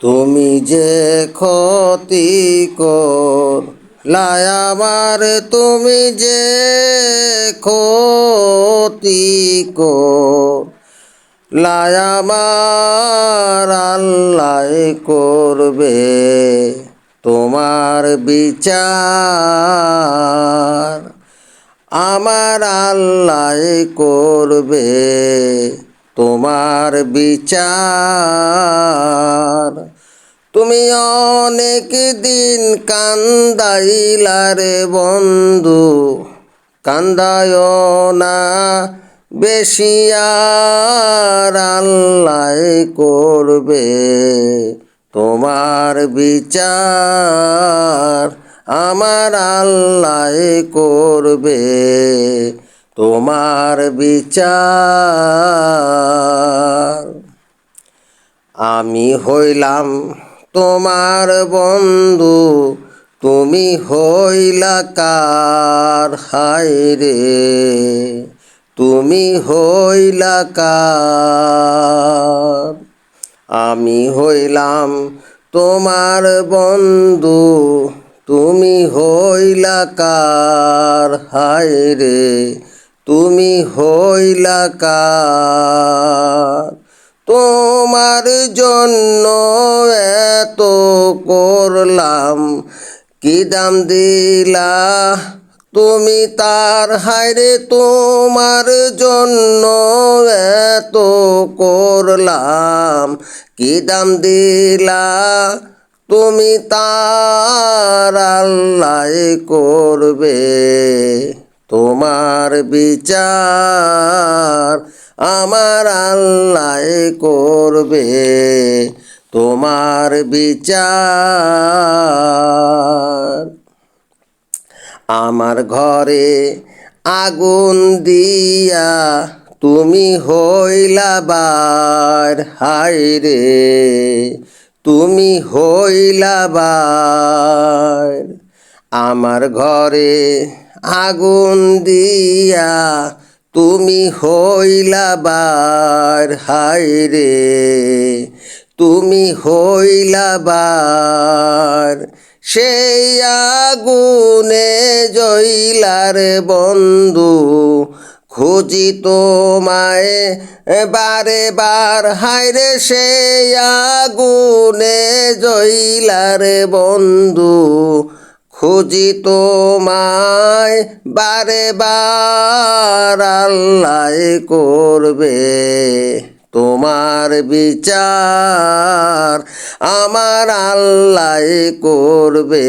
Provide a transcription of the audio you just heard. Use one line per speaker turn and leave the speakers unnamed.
তুমি যে ক্ষতি কর আমার তুমি যে ক্ষতি কর আমার আল্লাহ করবে তোমার বিচার। আমার আল্লাহ করবে তোমার বিচার। তুমি অনেক দিন কান্দাইলারে বন্ধু কান্দায় না বেশি আর আল্লাহ করবে। তোমার বিচার আমার আল্লাহ করবে। তোমার বিচার। আমি হইলাম তোমার বন্ধু, তুমি হইলা কার? হায় রে, তুমি হইলা কার? আমি হইলাম তোমার বন্ধু, তুমি হইলা কার? হায় রে তুমি হইলা কার? তোমার জন্য এত করলাম, কি দাম দিলা? তুমি তার, হায়রে তোমার জন্য এত করলাম, কি দাম দিলা? তুমি তার আল্লাহ করবে। তোমার বিচার আমার আল্লাহ করবে। তোমার বিচার আমার ঘরে আগুন দিয়া তুমি হইলা বার। হায় রে, তুমি হইলা বার। আমার ঘরে আগুন দিয়া তুমি হইলা বার, হায় রে। তুমি হইলা বার, সেই আগুনে জইলার বন্ধু খুঁজি তোমায় বারে বার হায়রে সে আগুনে জইলার বন্ধু খুঁজি তোমায় বারে বার আল্লাহ করবে। তোমার বিচার আমার আল্লাহ করবে।